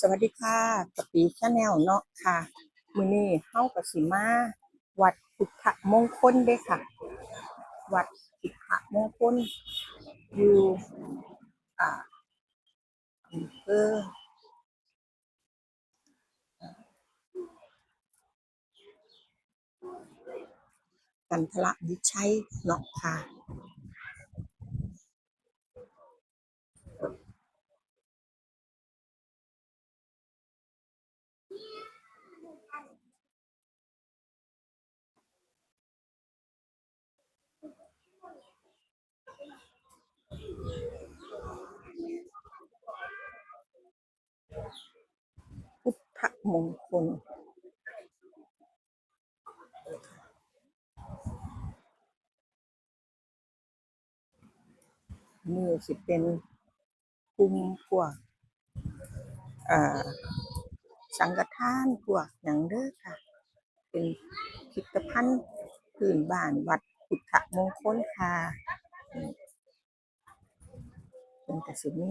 สวัสดีค่ะกะปีชาแนลเนาะค่ะ มือนี้เฮากับสิมา วัดพุทธมงคลเด้ค่ะ วัดพุทธมงคลอยู่อ่าอำเภอกันทละวิชัยเนาะค่ะ พุทธ มงคลนี่สิเป็นกลุ่มพวกอ่าสังฆทานพวกหยังเด้อค่ะ เป็นพิพิธภัณฑ์พื้นบ้านวัดพุทธมงคลค่ะเป็นกระสิมี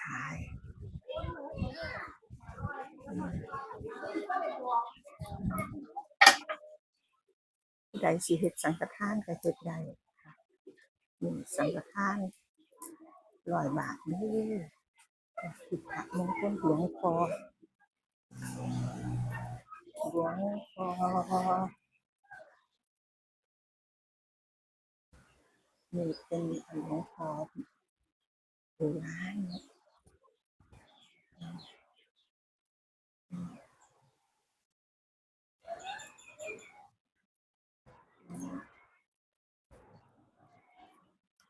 ขาย ใดสิเฮ็ดสังฆทานก็เฮ็ดได้ค่ะนี่งสังฆทานร้อยบาทเด้อพุทธมงคลหลวงพ่อหลวงพ่อนี่เป็นหลวงพ่อโบราณเนาะ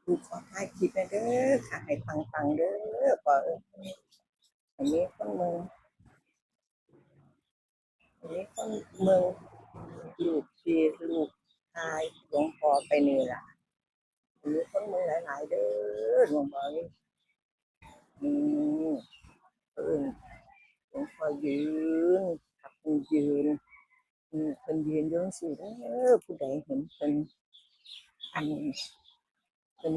ลูขอถ่ายคลิปน่อยเด้อค่ะให้ปังๆเด้อพ่อเอ้ยให้มีคนเมืองให้มีคนเมืองลูกทีลูกชายหลวงพ่อไปนี่ล่ะให้มีคนเมืองหลายๆเด้อหลวงพ่อนี่อืมอิ้น หลวงพ่อยืนขับเพิ่นยืนอืมเพิ่นยืนยู่จังซี้เด้อผู้ใดเห็นเพิ่นอันเพิ่น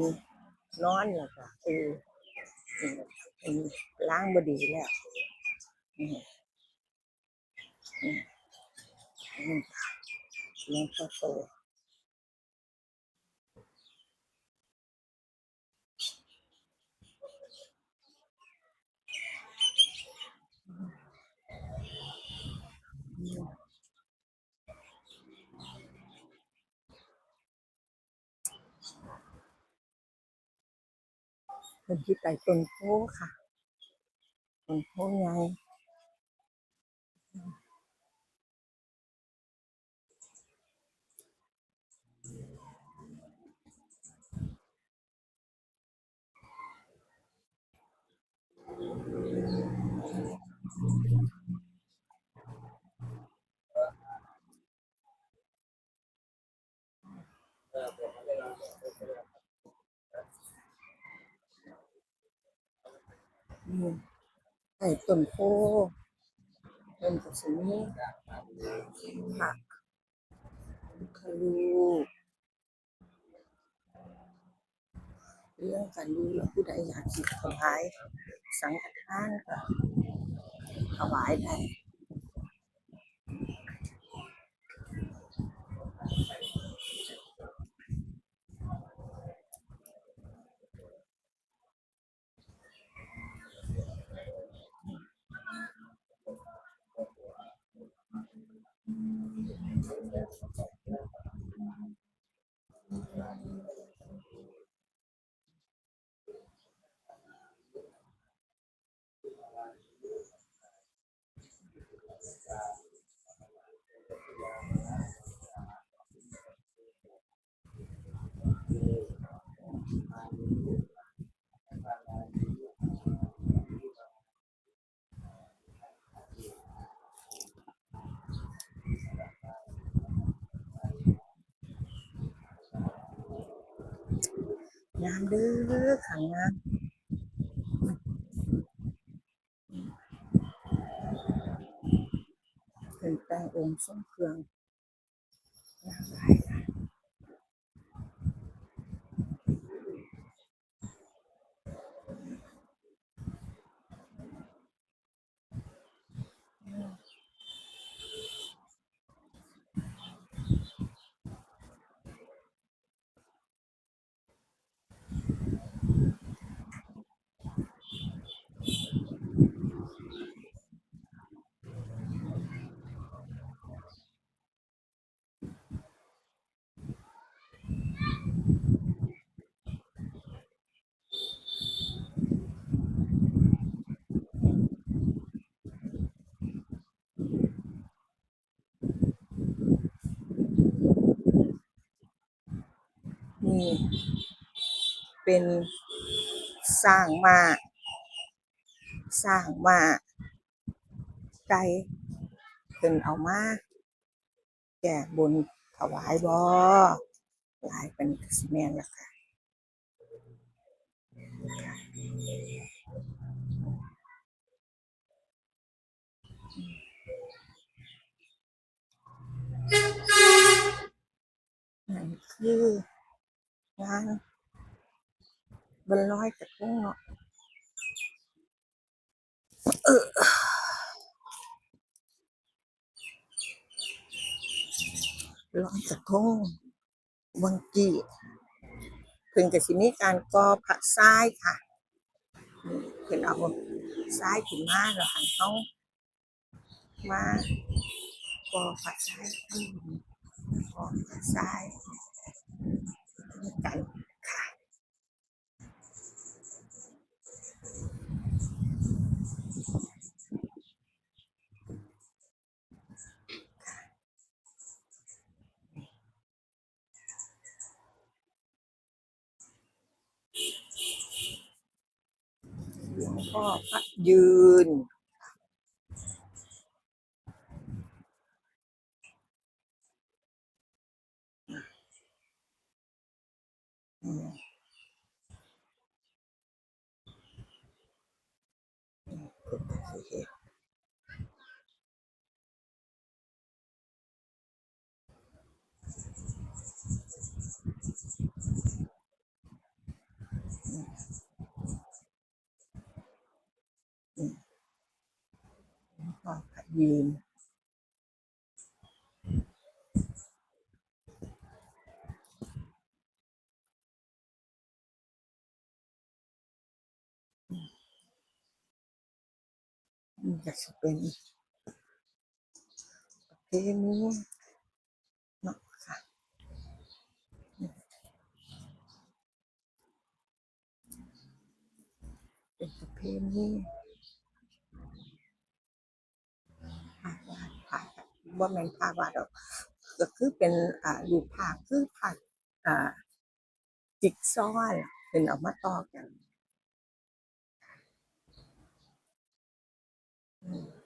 นอนแล้วก็เออเออเพิ่นล้างบดีแล้วอืมอืมอืมหลวงพ่อโตอืม เพิ่นที่ไต่ต้นโพค่ะต้นโพใหญ่ อืมใต้ต้นโพเพิ่นก็สิมีพระพุทธรูเรื่องการดูแลผู้ใดอยากสิถวาย สังฆทานก็ถวายได้ งามเด้อค่งงามเป็นแต่งองค์ทรงเครื่องงามหลายค่ะ นี่ เป็นสร้างมาสร้างมาไก่เพิ่นเอามาแก่บนถวายบ่หลายเป็นสิแมนละค่ะนั่นคือ งานบนร้อยกระทงเนาะเออร้อยกระทงวังกีเพิ่นก็สิมีการกอพระทรายค่ะเพิ่นเอาทรายขึ้นมาแล้วหันเขามากอพระทรายกอพระทราย กันค่ะ หลวงพ่อพระยืน Put this here. ยืน มันจะเป็นประเพณีเนาะค่ะเป็นประเพณีภาควาดภาคว่าแม่นภาควาดหรอกก็คือเป็นอ่ารูปภาพคือภาพอ่าจิกซ้อว์ล่ะเป็นออกมาต่อกัน จ้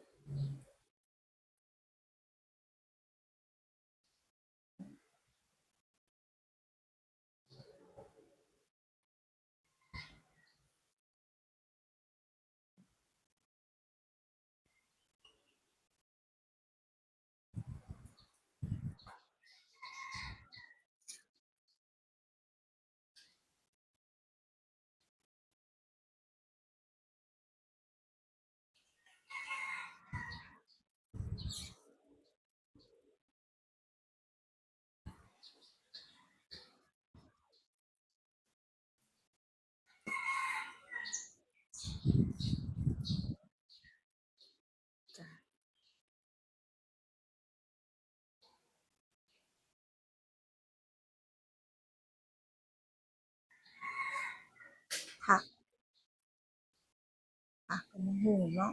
หูเนาะ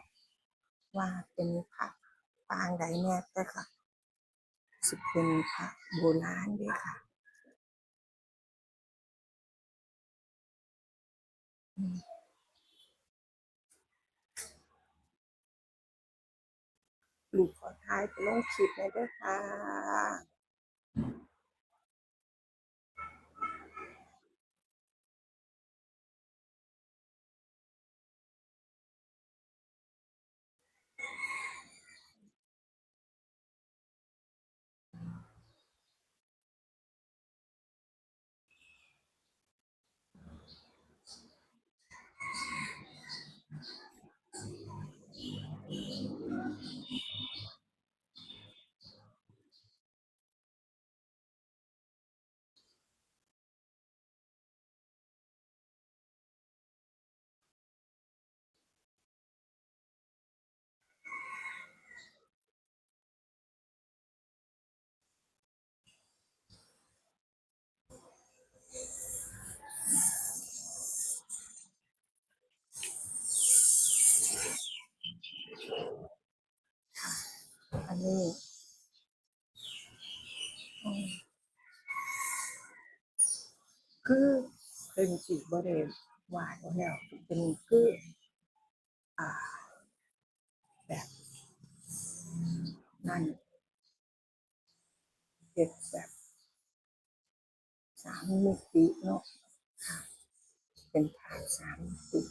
ว่าเป็นผักปางใดแน่แต่ค่ะสิเป็นผักโบราณด้วยค่ะลูกขอทายไปลงคลิปหน่อยเด้วยค่ะ นนี้อืมเป็นสิบ่ได้วาดไว้แล้วเป็นคืออ่า แบบนั่นเฮ็ดแบบสามมิติเนาะค่ะเป็นภาพสามมิติ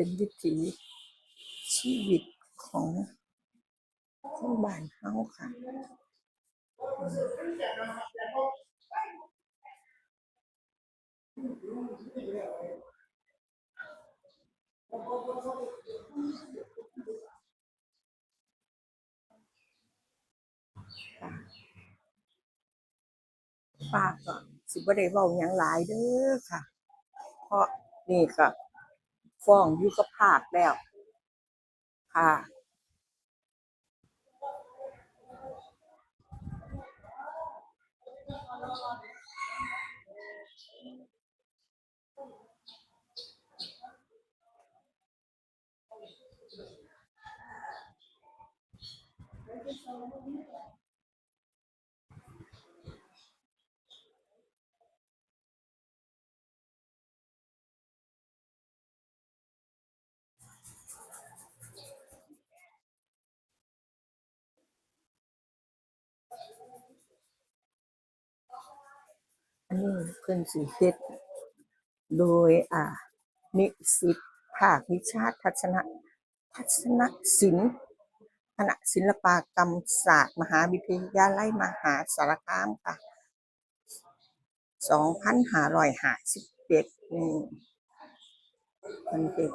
เป็นวิถีชีวิตของคนบ้านเฮาค่ะป้าก็สิบ่ได้เว้าหยังหลายเด้อค่ะ เพราะนี่ก็ ฟ้องอยู่กับภาคแล้ว ค่ะ อันนี้เพิ่นสิเฮ็ดโดยอ่า นิสิตภาควิชาทัศนทัศนศิลป์คณะศิลปกรรมศาสตร์ มหาวิทยาลัยมหาสารคามค่ะ2551นี่เพิ่นเฮ็ด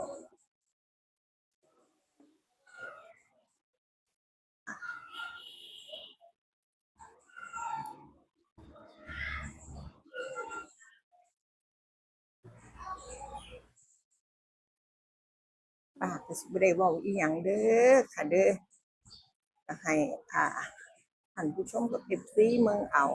ป้าก็สิบ่ได้เว้าอีหยังเด้อค่ะเด้อให้อ่าท่านผู้ชมกับ FC เมืองเอา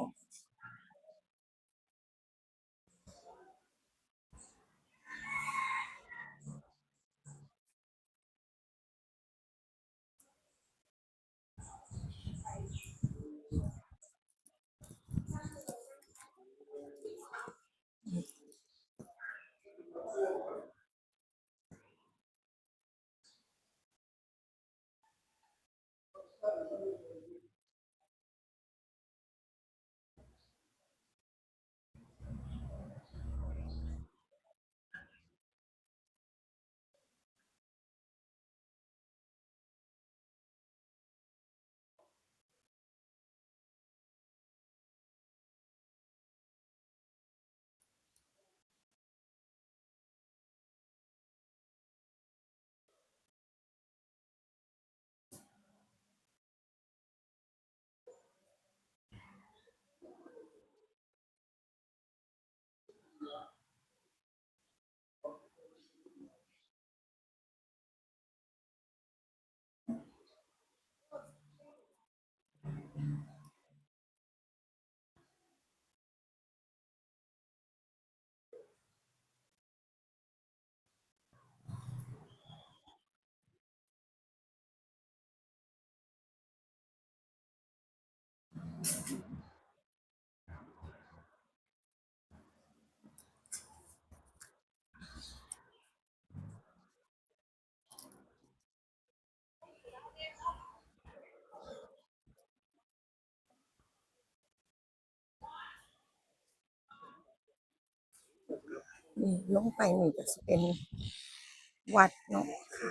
นี่ลงไปนี่ก็จะเป็นวัดเนาะค่ะ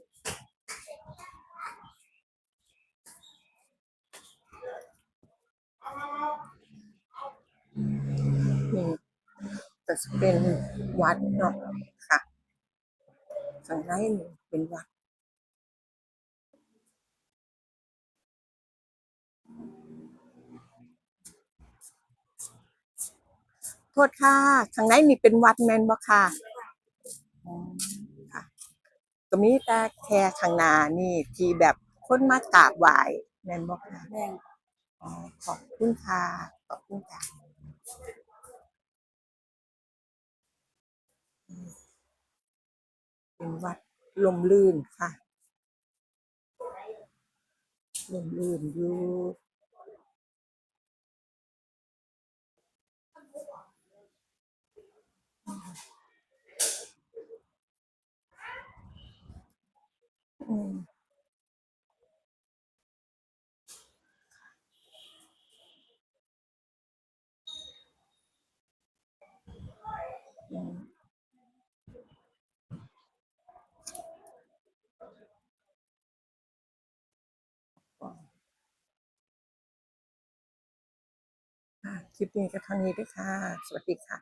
ก็จะเป็นวัดเนาะค่ะข้างในนี่เป็นวัดโทษค่ะข้างในนี่เป็นวัดแม่นบ่ค่ะอ๋อค่ะ ก็มีแต่แค่ข้างหน้านี่ที่แบบคนมากราบไหว้แม่นบ่ค่ะแม่งอ๋อขอบคุณค่ะ ขอบคุณค่ะอืม เป็นวัดลมลื่นค่ะลมลื่นอยู่อืม ลิปนี้ก็เท่านี้ด้วยค่ะ สวัสดีค่ะ